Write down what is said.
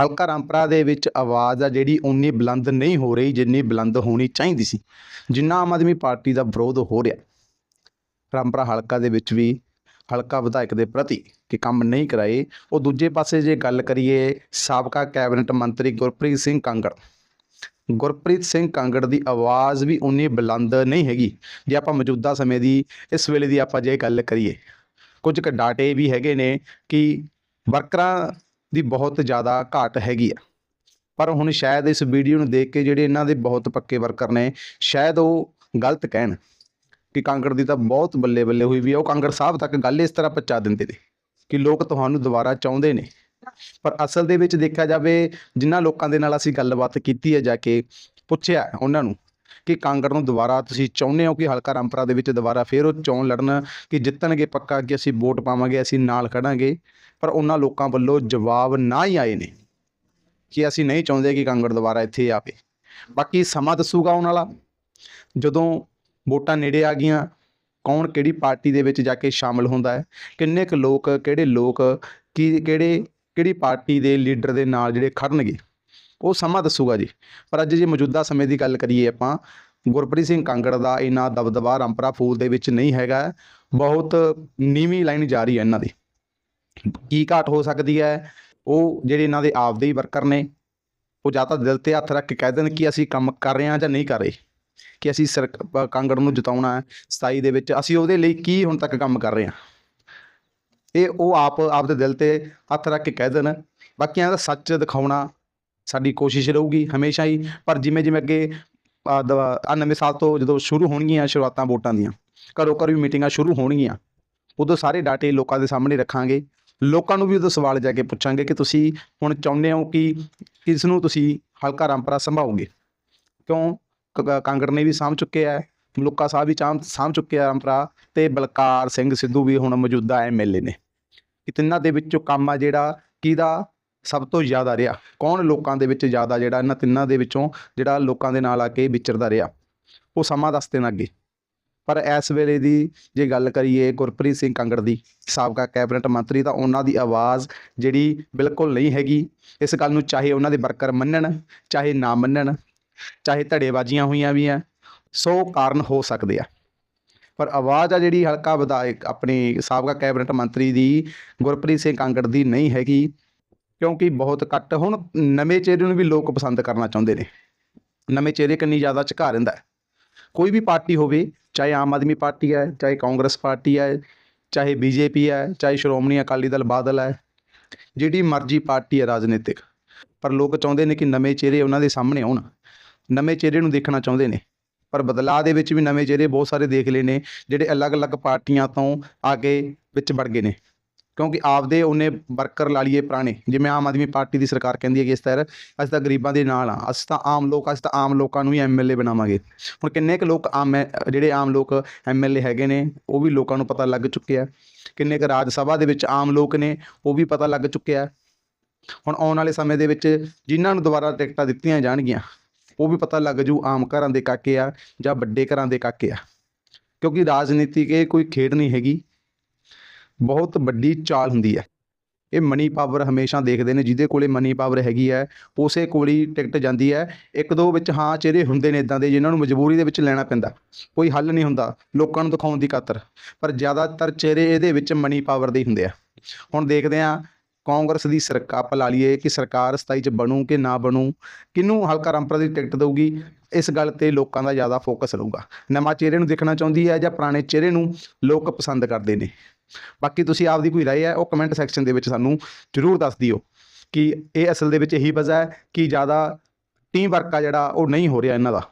ਹਲਕਾ ਰਾਮਪਰਾ ਦੇ ਵਿੱਚ ਆਵਾਜ਼ ਆ ਜਿਹੜੀ ਉਨੀ ਬੁਲੰਦ ਨਹੀਂ ਹੋ ਰਹੀ ਜਿੰਨੀ ਬੁਲੰਦ ਹੋਣੀ ਚਾਹੀਦੀ ਸੀ, ਜਿੰਨਾ ਆਮ ਆਦਮੀ ਪਾਰਟੀ ਦਾ ਵਿਰੋਧ ਹੋ ਰਿਹਾ। ਰਾਮਪੁਰਾ ਹਲਕਾ ਦੇ ਵਿੱਚ ਵੀ ਹਲਕਾ ਵਿਧਾਇਕ ਦੇ ਪ੍ਰਤੀ ਕਿ ਕੰਮ ਨਹੀਂ ਕਰਾਏ, ਉਹ ਦੂਜੇ ਪਾਸੇ ਜੇ ਗੱਲ ਕਰੀਏ ਸਾਬਕਾ ਕੈਬਨਿਟ ਮੰਤਰੀ ਗੁਰਪ੍ਰੀਤ ਸਿੰਘ ਕਾਂਗੜ। ਗੁਰਪ੍ਰੀਤ ਸਿੰਘ ਕਾਂਗੜ ਦੀ ਆਵਾਜ਼ ਵੀ ਉਨੀ ਬੁਲੰਦ ਨਹੀਂ ਹੈਗੀ, ਜੇ ਆਪਾਂ ਮੌਜੂਦਾ ਸਮੇਂ ਦੀ ਇਸ ਵੇਲੇ ਦੀ ਆਪਾਂ ਜੇ ਗੱਲ ਕਰੀਏ, ਕੁਝ ਕੁ ਡਾਟੇ ਵੀ ਹੈਗੇ ਨੇ ਕਿ ਵਰਕਰਾਂ ਦੀ ਬਹੁਤ ਜ਼ਿਆਦਾ ਘਾਟ ਹੈਗੀ ਆ। ਪਰ ਹੁਣ ਸ਼ਾਇਦ ਇਸ ਵੀਡੀਓ ਨੂੰ ਦੇਖ ਕੇ ਜਿਹੜੇ ਇਹਨਾਂ ਦੇ ਬਹੁਤ ਪੱਕੇ ਵਰਕਰ ਨੇ, ਸ਼ਾਇਦ ਉਹ ਗਲਤ ਕਹਿਣ ਕਿ ਕਾਂਗੜ ਦੀ ਤਾਂ ਬਹੁਤ ਬੱਲੇ ਬੱਲੇ ਹੋਈ ਵੀ ਆ। ਉਹ ਕਾਂਗੜ ਸਾਹਿਬ ਤੱਕ ਗੱਲ ਇਸ ਤਰ੍ਹਾਂ ਪਹੁੰਚਾ ਦਿੰਦੇ ਨੇ ਕਿ ਲੋਕ ਤੁਹਾਨੂੰ ਦੁਬਾਰਾ ਚਾਹੁੰਦੇ ਨੇ। ਪਰ ਅਸਲ ਦੇ ਵਿੱਚ ਦੇਖਿਆ ਜਾਵੇ, ਜਿਨ੍ਹਾਂ ਲੋਕਾਂ ਦੇ ਨਾਲ ਅਸੀਂ ਗੱਲਬਾਤ ਕੀਤੀ ਹੈ ਜਾ ਕੇ ਪੁੱਛਿਆ ਉਹਨਾਂ ਨੂੰ ਕਿ ਕਾਂਗੜ ਨੂੰ ਦੁਬਾਰਾ ਤੁਸੀਂ ਚਾਹੁੰਦੇ ਹੋ ਕਿ ਹਲਕਾ ਰਾਮਪੁਰਾ ਦੇ ਵਿੱਚ ਦੁਬਾਰਾ ਫੇਰ ਉਹ ਚੋਣ ਲੜਨ, ਕਿ ਜਿੱਤਣਗੇ ਪੱਕਾ, ਕਿ ਅਸੀਂ ਵੋਟ ਪਾਵਾਂਗੇ, ਅਸੀਂ ਨਾਲ ਖੜਾਂਗੇ। ਪਰ ਉਹਨਾਂ ਲੋਕਾਂ ਵੱਲੋਂ ਜਵਾਬ ਨਾ ਹੀ ਆਏ ਨੇ, ਕਿ ਅਸੀਂ ਨਹੀਂ ਚਾਹੁੰਦੇ ਕਿ ਕਾਂਗੜ ਦੁਬਾਰਾ ਇੱਥੇ ਆਵੇ। ਬਾਕੀ ਸਮਾਂ ਦੱਸੂਗਾ ਉਹਨਾਂ ਵਾਲਾ। ਜਦੋਂ ਵੋਟਾਂ ਨੇੜੇ ਆ ਗਈਆਂ, ਕੌਣ ਕਿਹੜੀ ਪਾਰਟੀ ਦੇ ਵਿੱਚ ਜਾ ਕੇ ਸ਼ਾਮਲ ਹੁੰਦਾ ਹੈ, ਕਿੰਨੇ ਕੁ ਲੋਕ, ਕਿਹੜੇ ਲੋਕ, ਕੀ, ਕਿਹੜੇ, ਕਿਹੜੀ ਪਾਰਟੀ ਦੇ ਲੀਡਰ ਦੇ ਨਾਲ ਜਿਹੜੇ ਖੜਨਗੇ। ਉਹ ਸਮਾਂ ਦੱਸੂਗਾ ਜੀ। ਪਰ ਅੱਜ ਜੇ ਮੌਜੂਦਾ ਸਮੇਂ ਦੀ ਗੱਲ ਕਰੀਏ ਆਪਾਂ, ਗੁਰਪ੍ਰੀਤ ਸਿੰਘ ਕਾਂਗੜ ਦਾ ਇਹਨਾਂ ਦਬਦਬਾ ਰੰਪਰਾ ਫੂਲ ਦੇ ਵਿੱਚ ਨਹੀਂ ਹੈਗਾ। ਬਹੁਤ ਨੀਵੀਂ ਲਾਈਨ ਜਾ ਰਹੀ ਹੈ ਇਹਨਾਂ ਦੀ। ਕੀ ਘਾਟ ਹੋ ਸਕਦੀ ਹੈ? ਉਹ ਜਿਹੜੇ ਇਹਨਾਂ ਦੇ ਆਪਦੇ ਹੀ ਵਰਕਰ ਨੇ, ਉਹ ਜਾਂ ਤਾਂ ਦਿਲ ਤੇ ਹੱਥ ਰੱਖ ਕੇ ਕਹਿ ਦੇਣ ਕਿ ਅਸੀਂ ਕੰਮ ਕਰ ਰਹੇ ਹਾਂ ਜਾਂ ਨਹੀਂ ਕਰ ਰਹੇ। ਕਿ ਅਸੀਂ ਸਰ ਕਾਂਗੜ ਨੂੰ ਜਿਤਾਉਣਾ ਹੈ 27 ਦੇ ਵਿੱਚ ਅਸੀਂ ਉਹਦੇ ਲਈ ਕੀ ਹੁਣ ਤੱਕ ਕੰਮ ਕਰ ਰਹੇ ਹਾਂ। ਇਹ ਉਹ ਆਪ, ਆਪਦੇ ਦਿਲ ਤੇ ਹੱਥ ਰੱਖ ਕੇ ਕਹਿ ਦੇਣ। ਬਾਕੀਆਂ ਦਾ ਸੱਚ ਦਿਖਾਉਣਾ ਸਾਡੀ ਕੋਸ਼ਿਸ਼ ਰਹੂਗੀ ਹਮੇਸ਼ਾ ਹੀ। ਪਰ ਜਿਵੇਂ ਜਿਵੇਂ ਅੱਗੇ ਆ ਨਵੇਂ ਸਾਲ ਤੋਂ ਜਦੋਂ ਸ਼ੁਰੂ ਹੋਣਗੀਆਂ ਸ਼ੁਰੂਆਤਾਂ ਵੋਟਾਂ ਦੀਆਂ, ਘਰੋਂ ਘਰ ਵੀ ਮੀਟਿੰਗਾਂ ਸ਼ੁਰੂ ਹੋਣਗੀਆਂ, ਉਦੋਂ ਸਾਰੇ ਡਾਟੇ ਲੋਕਾਂ ਦੇ ਸਾਹਮਣੇ ਰੱਖਾਂਗੇ। ਲੋਕਾਂ ਨੂੰ ਵੀ ਉਦੋਂ ਸਵਾਲ ਜਾ ਕੇ ਪੁੱਛਾਂਗੇ ਕਿ ਤੁਸੀਂ ਹੁਣ ਚਾਹੁੰਦੇ ਹੋ ਕਿ ਕਿਸ ਨੂੰ ਤੁਸੀਂ ਹਲਕਾ ਰਾਮਪੁਰਾ ਸੰਭਾਓਗੇ? ਕਿਉਂ? ਕ- ਕਾਂਗੜ ਨੇ ਵੀ ਸਾਂਭ ਚੁੱਕੇ ਆ ਮਲੂਕਾ ਸਾਹਿਬ ਵੀ ਚਾਂਭ ਸਾਂਭ ਚੁੱਕੇ ਆ ਰਾਮਪੁਰਾ ਤੇ ਬਲਕਾਰ ਸਿੰਘ ਸਿੱਧੂ ਵੀ ਹੁਣ ਮੌਜੂਦਾ ਐਮਐਲਏ ਨੇ। ਕਿ ਤਿੰਨਾਂ ਦੇ ਵਿੱਚੋਂ ਕੰਮ ਆ ਜਿਹੜਾ, ਕਿਹਦਾ? ਸਭ ਤੋਂ ਜ਼ਿਆਦਾ ਰਿਹਾ। ਕੌਣ ਲੋਕਾਂ ਦੇ ਵਿੱਚ ਜ਼ਿਆਦਾ ਜਿਹੜਾ ਇਹਨਾਂ ਤਿੰਨਾਂ ਦੇ ਵਿੱਚੋਂ ਜਿਹੜਾ ਲੋਕਾਂ ਦੇ ਨਾਲ ਆ ਕੇ ਵਿਚਰਦਾ ਰਿਹਾ, ਉਹ ਸਮਾਂ ਦੱਸ ਦੇਣਾ ਅੱਗੇ। ਪਰ ਇਸ ਵੇਲੇ ਦੀ ਜੇ ਗੱਲ ਕਰੀਏ ਗੁਰਪ੍ਰੀਤ ਸਿੰਘ ਕਾਂਗੜ ਦੀ, ਸਾਬਕਾ ਕੈਬਨਿਟ ਮੰਤਰੀ, ਤਾਂ ਉਹਨਾਂ ਦੀ ਆਵਾਜ਼ ਜਿਹੜੀ ਬਿਲਕੁਲ ਨਹੀਂ ਹੈਗੀ। ਇਸ ਗੱਲ ਨੂੰ ਚਾਹੇ ਉਹਨਾਂ ਦੇ ਵਰਕਰ ਮੰਨਣ, ਚਾਹੇ ਨਾ ਮੰਨਣ, ਚਾਹੇ ਧੜੇਬਾਜ਼ੀਆਂ ਹੋਈਆਂ ਵੀ ਆ, ਸੋ ਕਾਰਨ ਹੋ ਸਕਦੇ ਆ। ਪਰ ਆਵਾਜ਼ ਆ ਜਿਹੜੀ ਹਲਕਾ ਵਿਧਾਇਕ, ਆਪਣੇ ਸਾਬਕਾ ਕੈਬਨਿਟ ਮੰਤਰੀ ਦੀ, ਗੁਰਪ੍ਰੀਤ ਸਿੰਘ ਕਾਂਗੜ ਦੀ ਨਹੀਂ ਹੈਗੀ। ਕਿਉਂਕਿ ਬਹੁਤ ਘੱਟ ਹੁਣ ਨਵੇਂ ਚਿਹਰੇ ਨੂੰ ਵੀ ਲੋਕ ਪਸੰਦ ਕਰਨਾ ਚਾਹੁੰਦੇ ਨੇ। ਨਵੇਂ ਚਿਹਰੇ ਕੰਨੀ ਜ਼ਿਆਦਾ ਝੁਕਾ ਰਹਿੰਦਾ ਕੋਈ ਵੀ ਪਾਰਟੀ ਹੋਵੇ, ਚਾਹੇ ਆਮ ਆਦਮੀ ਪਾਰਟੀ ਹੈ, ਚਾਹੇ ਕਾਂਗਰਸ ਪਾਰਟੀ ਹੈ, ਚਾਹੇ ਬੀਜੇਪੀ ਹੈ, ਚਾਹੇ ਸ਼੍ਰੋਮਣੀ ਅਕਾਲੀ ਦਲ ਬਾਦਲ ਹੈ, ਜਿਹੜੀ ਮਰਜ਼ੀ ਪਾਰਟੀ ਹੈ ਰਾਜਨੀਤਿਕ। ਪਰ ਲੋਕ ਚਾਹੁੰਦੇ ਨੇ ਕਿ ਨਵੇਂ ਚਿਹਰੇ ਉਹਨਾਂ ਦੇ ਸਾਹਮਣੇ ਆਉਣ। ਨਵੇਂ ਚਿਹਰੇ ਨੂੰ ਦੇਖਣਾ ਚਾਹੁੰਦੇ ਨੇ। ਪਰ ਬਦਲਾਅ ਦੇ ਵਿੱਚ ਵੀ ਨਵੇਂ ਚਿਹਰੇ ਬਹੁਤ ਸਾਰੇ ਦੇਖ ਲਏ ਨੇ, ਜਿਹੜੇ ਅਲੱਗ-ਅਲੱਗ ਪਾਰਟੀਆਂ ਤੋਂ ਆ ਕੇ ਵਿੱਚ ਵੜ ਗਏ ਨੇ। ਕਿਉਂਕਿ ਆਪਦੇ ਉਹਨੇ ਵਰਕਰ ਲਾ ਲਈਏ ਪੁਰਾਣੇ, ਜਿਵੇਂ ਆਮ ਆਦਮੀ ਪਾਰਟੀ ਦੀ ਸਰਕਾਰ ਕਹਿੰਦੀ ਹੈ ਕਿ ਇਸ ਤਰ੍ਹਾਂ, ਅਸੀਂ ਤਾਂ ਗਰੀਬਾਂ ਦੇ ਨਾਲ ਆ ਅਸੀਂ ਤਾਂ ਆਮ ਲੋਕ, ਅਸੀਂ ਤਾਂ ਆਮ ਲੋਕਾਂ ਨੂੰ ਹੀ ਐਮਐਲਏ ਬਣਾਵਾਂਗੇ। ਹੁਣ ਕਿੰਨੇ ਕੁ ਲੋਕ ਆਮ ਐ- ਜਿਹੜੇ ਆਮ ਲੋਕ ਐਮਐਲਏ ਹੈਗੇ ਨੇ, ਉਹ ਵੀ ਲੋਕਾਂ ਨੂੰ ਪਤਾ ਲੱਗ ਚੁੱਕਿਆ ਕਿੰਨੇ ਕੁ ਰਾਜ ਸਭਾ ਦੇ ਵਿੱਚ ਆਮ ਲੋਕ ਨੇ, ਉਹ ਵੀ ਪਤਾ ਲੱਗ ਚੁੱਕਿਆ ਹੁਣ ਆਉਣ ਵਾਲੇ ਸਮੇਂ ਦੇ ਵਿੱਚ ਜਿਨ੍ਹਾਂ ਨੂੰ ਦੁਬਾਰਾ ਟਿਕਟਾਂ ਦਿੱਤੀਆਂ ਜਾਣਗੀਆਂ, ਉਹ ਵੀ ਪਤਾ ਲੱਗ ਜੂ ਆਮ ਘਰਾਂ ਦੇ ਕਾਕੇ ਆ ਜਾਂ ਵੱਡੇ ਘਰਾਂ ਦੇ ਕਾਕੇ ਆ। ਕਿਉਂਕਿ ਰਾਜਨੀਤੀ ਇਹ ਕੋਈ ਖੇਡ ਨਹੀਂ ਹੈਗੀ। ਬਹੁਤ ਵੱਡੀ ਚਾਲ ਹੁੰਦੀ ਹੈ। ਇਹ ਮਨੀ ਪਾਵਰ ਹਮੇਸ਼ਾ ਦੇਖਦੇ ਨੇ, ਜਿਹਦੇ ਕੋਲੇ ਮਨੀ ਪਾਵਰ ਹੈਗੀ ਹੈ, ਉਸੇ ਕੋਲ ਹੀ ਟਿਕਟ ਜਾਂਦੀ ਹੈ। ਇੱਕ ਦੋ ਵਿੱਚ ਹਾਂ ਚਿਹਰੇ ਹੁੰਦੇ ਨੇ ਇਦਾਂ ਦੇ, ਜਿਨ੍ਹਾਂ ਨੂੰ ਮਜਬੂਰੀ ਦੇ ਵਿੱਚ ਲੈਣਾ ਪੈਂਦਾ। ਕੋਈ ਹੱਲ ਨਹੀਂ ਹੁੰਦਾ ਲੋਕਾਂ ਨੂੰ ਦਿਖਾਉਣ ਦੀ ਖਾਤਰ। ਪਰ ਜ਼ਿਆਦਾਤਰ ਚਿਹਰੇ ਇਹਦੇ ਵਿੱਚ ਮਨੀ ਪਾਵਰ ਦੇ ਹੀ ਹੁੰਦੇ ਆ। ਹੁਣ ਦੇਖਦੇ ਆ ਕਾਂਗਰਸ ਦੀ ਸਰਕਾਰ ਪਲਾ ਲਈਏ ਕਿ ਸਰਕਾਰ 27 ਚ ਬਣੂ ਕਿ ਨਾ ਬਣੂ, ਕਿਹਨੂੰ ਹਲਕਾ ਰਾਮਪੁਰਾ ਦੀ ਟਿਕਟ ਦੇਊਗੀ? ਇਸ ਗੱਲ ਤੇ ਲੋਕਾਂ ਦਾ ਜ਼ਿਆਦਾ ਫੋਕਸ ਰਹੂਗਾ। ਨਵਾਂ ਚਿਹਰੇ ਨੂੰ ਦੇਖਣਾ ਚਾਹੁੰਦੀ ਹੈ ਜਾਂ ਪੁਰਾਣੇ ਚਿਹਰੇ ਨੂੰ ਲੋਕ ਪਸੰਦ ਕਰਦੇ ਨੇ? ਬਾਕੀ ਤੁਸੀਂ ਆਪਦੀ ਕੋਈ ਰਾਏ ਹੈ, ਉਹ ਕਮੈਂਟ ਸੈਕਸ਼ਨ ਦੇ ਵਿੱਚ ਸਾਨੂੰ ਜ਼ਰੂਰ ਦੱਸ ਦਿਓ ਕਿ ਇਹ ਅਸਲ ਦੇ ਵਿੱਚ ਇਹੀ ਵਜ੍ਹਾ ਹੈ ਕਿ ਜ਼ਿਆਦਾ ਟੀਮ ਵਰਕ ਆ ਜਿਹੜਾ ਉਹ ਨਹੀਂ ਹੋ ਰਿਹਾ ਇਹਨਾਂ ਦਾ।